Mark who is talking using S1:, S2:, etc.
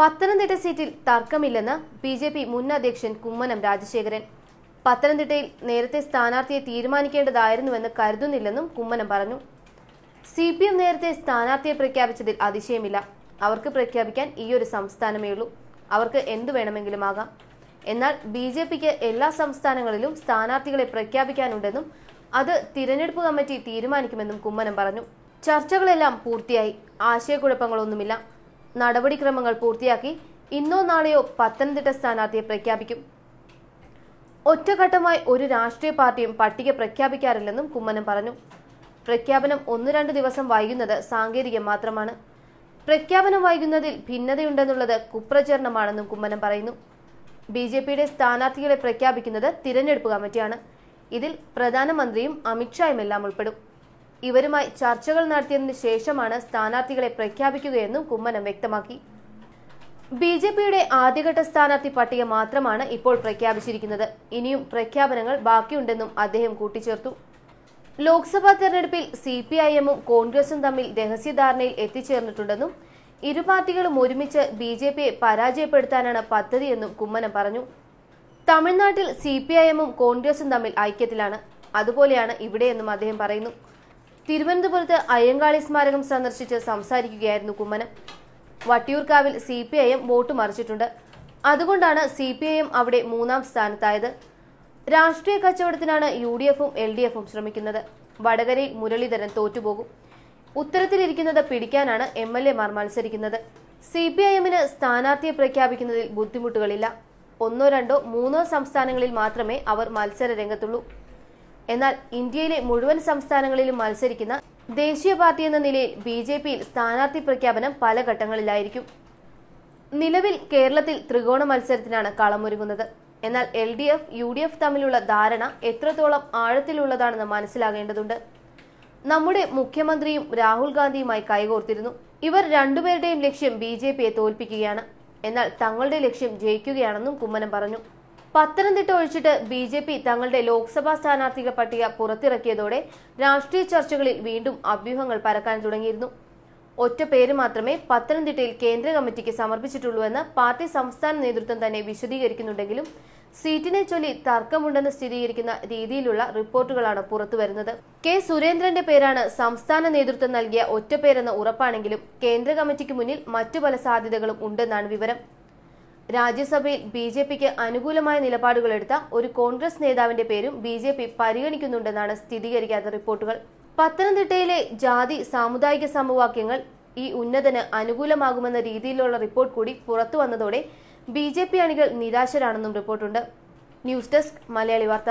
S1: പത്തനംതിട്ട സീറ്റിൽ തർക്കമില്ലെന്ന് B J P മുൻ അധ്യക്ഷൻ കുമ്മനം രാജശേഖരൻ. പത്തനംതിട്ടയിൽ നേരത്തെ സ്ഥാനാർത്ഥിയെ തീരുമാനിക്കേണ്ടതായിരുന്നുവെന്ന് കരുതുന്നില്ലെന്നും കുമ്മനം പറഞ്ഞു. സി പി എം നേരത്തെ സ്ഥാനാർത്ഥിയെ പ്രഖ്യാപിച്ചതിൽ അതിശയമില്ല. അവർക്ക് പ്രഖ്യാപിക്കാൻ ഈയൊരു സംസ്ഥാനമേ ഉള്ളൂ. അവർക്ക് എന്തു വേണമെങ്കിലും ആകാം. എന്നാൽ ബി ജെ പിക്ക് എല്ലാ സംസ്ഥാനങ്ങളിലും സ്ഥാനാർത്ഥികളെ പ്രഖ്യാപിക്കാനുണ്ടെന്നും അത് തിരഞ്ഞെടുപ്പ് കമ്മിറ്റി തീരുമാനിക്കുമെന്നും കുമ്മനം പറഞ്ഞു. ചർച്ചകളെല്ലാം പൂർത്തിയായി. ആശയക്കുഴപ്പങ്ങളൊന്നുമില്ല. നടപടിക്രമങ്ങൾ പൂർത്തിയാക്കി ഇന്നോ നാളെയോ പത്തനംതിട്ട സ്ഥാനാർത്ഥിയെ പ്രഖ്യാപിക്കും. ഒറ്റഘട്ടമായി ഒരു രാഷ്ട്രീയ പാർട്ടിയും പട്ടിക പ്രഖ്യാപിക്കാറില്ലെന്നും കുമ്മനം പറഞ്ഞു. പ്രഖ്യാപനം ഒന്ന് രണ്ട് ദിവസം വൈകുന്നത് സാങ്കേതികം മാത്രമാണ്. പ്രഖ്യാപനം വൈകുന്നതിൽ ഭിന്നതയുണ്ടെന്നുള്ളത് കുപ്രചരണമാണെന്നും കുമ്മനം പറയുന്നു. ബി ജെ പിയുടെ സ്ഥാനാർത്ഥികളെ പ്രഖ്യാപിക്കുന്നത് തിരഞ്ഞെടുപ്പ് കമ്മിറ്റിയാണ്. ഇതിൽ പ്രധാനമന്ത്രിയും അമിത്ഷായും എല്ലാം ഉൾപ്പെടും. ഇവരുമായി ചർച്ചകൾ നടത്തിയതിനു ശേഷമാണ് സ്ഥാനാർത്ഥികളെ പ്രഖ്യാപിക്കുകയെന്നും കുമ്മനം വ്യക്തമാക്കി. ബി ജെ പിയുടെ ആദ്യഘട്ട സ്ഥാനാർത്ഥി പട്ടിക മാത്രമാണ് ഇപ്പോൾ പ്രഖ്യാപിച്ചിരിക്കുന്നത്. ഇനിയും പ്രഖ്യാപനങ്ങൾ ബാക്കിയുണ്ടെന്നും അദ്ദേഹം കൂട്ടിച്ചേർത്തു. ലോക്സഭാ തെരഞ്ഞെടുപ്പിൽ സി പി ഐ എമ്മും കോൺഗ്രസും തമ്മിൽ രഹസ്യധാരണയിൽ എത്തിച്ചേർന്നിട്ടുണ്ടെന്നും ഇരു പാർട്ടികളും ഒരുമിച്ച് ബി ജെ പിയെ പരാജയപ്പെടുത്താനാണ് പദ്ധതിയെന്നും കുമ്മനം പറഞ്ഞു. തമിഴ്നാട്ടിൽ സി പി ഐ എമ്മും കോൺഗ്രസും തമ്മിൽ ഐക്യത്തിലാണ്. അതുപോലെയാണ് ഇവിടെയെന്നും അദ്ദേഹം പറയുന്നു. തിരുവനന്തപുരത്ത് അയ്യങ്കാളി സ്മാരകം സന്ദർശിച്ച് സംസാരിക്കുകയായിരുന്നു കുമ്മനം. വട്ടിയൂർക്കാവിൽ C P I M vote മറിച്ചിട്ടുണ്ട്. അതുകൊണ്ടാണ് സി പി ഐ എം അവിടെ മൂന്നാം സ്ഥാനത്തായത്. രാഷ്ട്രീയ കച്ചവടത്തിനാണ് യു ഡി എഫും എൽ ഡി എഫും ശ്രമിക്കുന്നത്. വടകരയിൽ മുരളീധരൻ തോറ്റുപോകും. ഉത്തരത്തിലിരിക്കുന്നത് പിടിക്കാനാണ് എം എൽ എമാർ മത്സരിക്കുന്നത്. സി പി ഐ എമ്മിന് സ്ഥാനാർത്ഥിയെ പ്രഖ്യാപിക്കുന്നതിൽ ബുദ്ധിമുട്ടുകളില്ല. ഒന്നോ രണ്ടോ മൂന്നോ സംസ്ഥാനങ്ങളിൽ മാത്രമേ അവർ മത്സര രംഗത്തുള്ളൂ എന്നാൽ ഇന്ത്യയിലെ മുഴുവൻ സംസ്ഥാനങ്ങളിലും മത്സരിക്കുന്ന ദേശീയ പാർട്ടി എന്ന നിലയിൽ ബി ജെ പിയിൽ സ്ഥാനാർത്ഥി പ്രഖ്യാപനം പല ഘട്ടങ്ങളിലായിരിക്കും. നിലവിൽ കേരളത്തിൽ ത്രികോണ മത്സരത്തിനാണ് കളമൊരുങ്ങുന്നത്. എന്നാൽ L D F U D F തമ്മിലുള്ള ധാരണ എത്രത്തോളം ആഴത്തിലുള്ളതാണെന്ന് മനസ്സിലാകേണ്ടതുണ്ട്. നമ്മുടെ മുഖ്യമന്ത്രിയും രാഹുൽ ഗാന്ധിയുമായി കൈകോർത്തിരുന്നു. ഇവർ രണ്ടുപേരുടെയും ലക്ഷ്യം ബി ജെ പിയെ തോൽപ്പിക്കുകയാണ്. എന്നാൽ തങ്ങളുടെ ലക്ഷ്യം ജയിക്കുകയാണെന്നും കുമ്മനം പറഞ്ഞു. പത്തനംതിട്ട ഒഴിച്ചിട്ട് ബി ജെ പി തങ്ങളുടെ ലോക്സഭാ സ്ഥാനാർത്ഥികളുടെ പട്ടിക പുറത്തിറക്കിയതോടെ രാഷ്ട്രീയ ചർച്ചകളിൽ വീണ്ടും അഭ്യൂഹങ്ങൾ പരക്കാൻ തുടങ്ങിയിരുന്നു. ഒറ്റ പേര് മാത്രമേ പത്തനംതിട്ടയിൽ കേന്ദ്ര കമ്മിറ്റിക്ക് സമർപ്പിച്ചിട്ടുള്ളൂവെന്ന് പാർട്ടി സംസ്ഥാന നേതൃത്വം തന്നെ വിശദീകരിക്കുന്നുണ്ടെങ്കിലും സീറ്റിനെ ചൊല്ലി തർക്കമുണ്ടെന്ന് സ്ഥിരീകരിക്കുന്ന രീതിയിലുള്ള റിപ്പോർട്ടുകളാണ് പുറത്തുവരുന്നത്. കെ സുരേന്ദ്രന്റെ പേരാണ് സംസ്ഥാന നേതൃത്വം നൽകിയ ഒറ്റപ്പേരെന്ന് ഉറപ്പാണെങ്കിലും കേന്ദ്ര കമ്മിറ്റിക്ക് മുന്നിൽ മറ്റു പല സാധ്യതകളും ഉണ്ടെന്നാണ് വിവരം. രാജ്യസഭയിൽ ബി ജെ പിക്ക് അനുകൂലമായ നിലപാടുകളെടുത്ത ഒരു കോൺഗ്രസ് നേതാവിന്റെ പേരും ബി ജെ പി പരിഗണിക്കുന്നുണ്ടെന്നാണ് സ്ഥിരീകരിക്കാത്ത റിപ്പോർട്ടുകൾ. പത്തനംതിട്ടയിലെ ജാതി സാമുദായിക സമവാക്യങ്ങൾ ഈ ഉന്നതന് അനുകൂലമാകുമെന്ന രീതിയിലുള്ള റിപ്പോർട്ട് കൂടി പുറത്തു വന്നതോടെ ബി ജെ പി അണികൾ നിരാശരാണെന്നും റിപ്പോർട്ടുണ്ട്. ന്യൂസ് ഡെസ്ക് മലയാളി വാർത്ത.